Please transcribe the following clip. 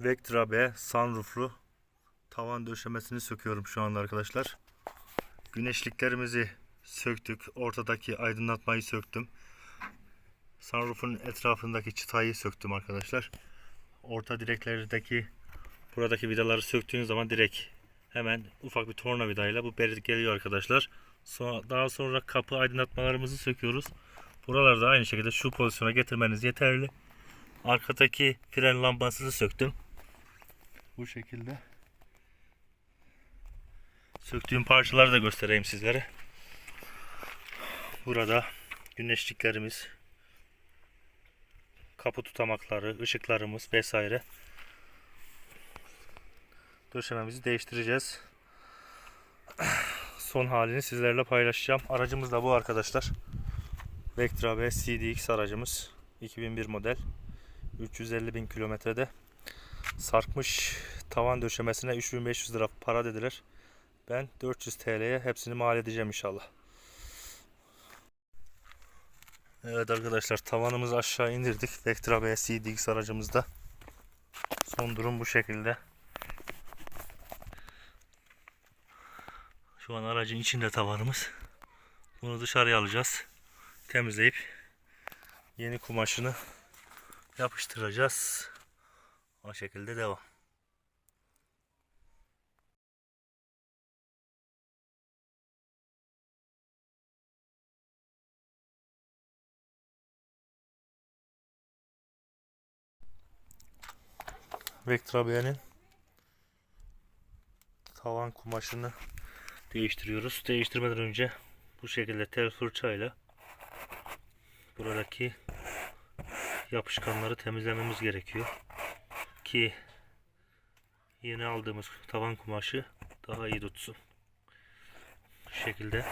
Vectra B sunrooflu tavan döşemesini söküyorum şu anda arkadaşlar. Güneşliklerimizi söktük. Ortadaki aydınlatmayı söktüm. Sunroof'un etrafındaki çıtayı söktüm arkadaşlar. Orta direklerdeki buradaki vidaları söktüğünüz zaman direkt hemen ufak bir tornavidayla bu beri geliyor arkadaşlar. Sonra, daha sonra kapı aydınlatmalarımızı söküyoruz. Buraları da aynı şekilde şu pozisyona getirmeniz yeterli. Arkadaki fren lambasını söktüm. Bu şekilde. Söktüğüm parçaları da göstereyim sizlere. Burada güneşliklerimiz, kapı tutamakları, ışıklarımız vesaire. Döşememizi değiştireceğiz. Son halini sizlerle paylaşacağım. Aracımız da bu arkadaşlar. Vectra B CDX aracımız. 2001 model. 350 bin kilometrede. Sarkmış tavan döşemesine 3500 lira para dediler. Ben 400 TL'ye hepsini mal edeceğim inşallah. Evet arkadaşlar tavanımızı aşağı indirdik. Vectra B CDX aracımızda. Son durum bu şekilde. Şu an aracın içinde tavanımız. Bunu dışarıya alacağız. Temizleyip yeni kumaşını yapıştıracağız. O şekilde devam. Vectra tavan kumaşını değiştiriyoruz. Değiştirmeden önce bu şekilde tel fırçayla buradaki yapışkanları temizlememiz gerekiyor. Ki yeni aldığımız tavan kumaşı daha iyi tutsun. Bu şekilde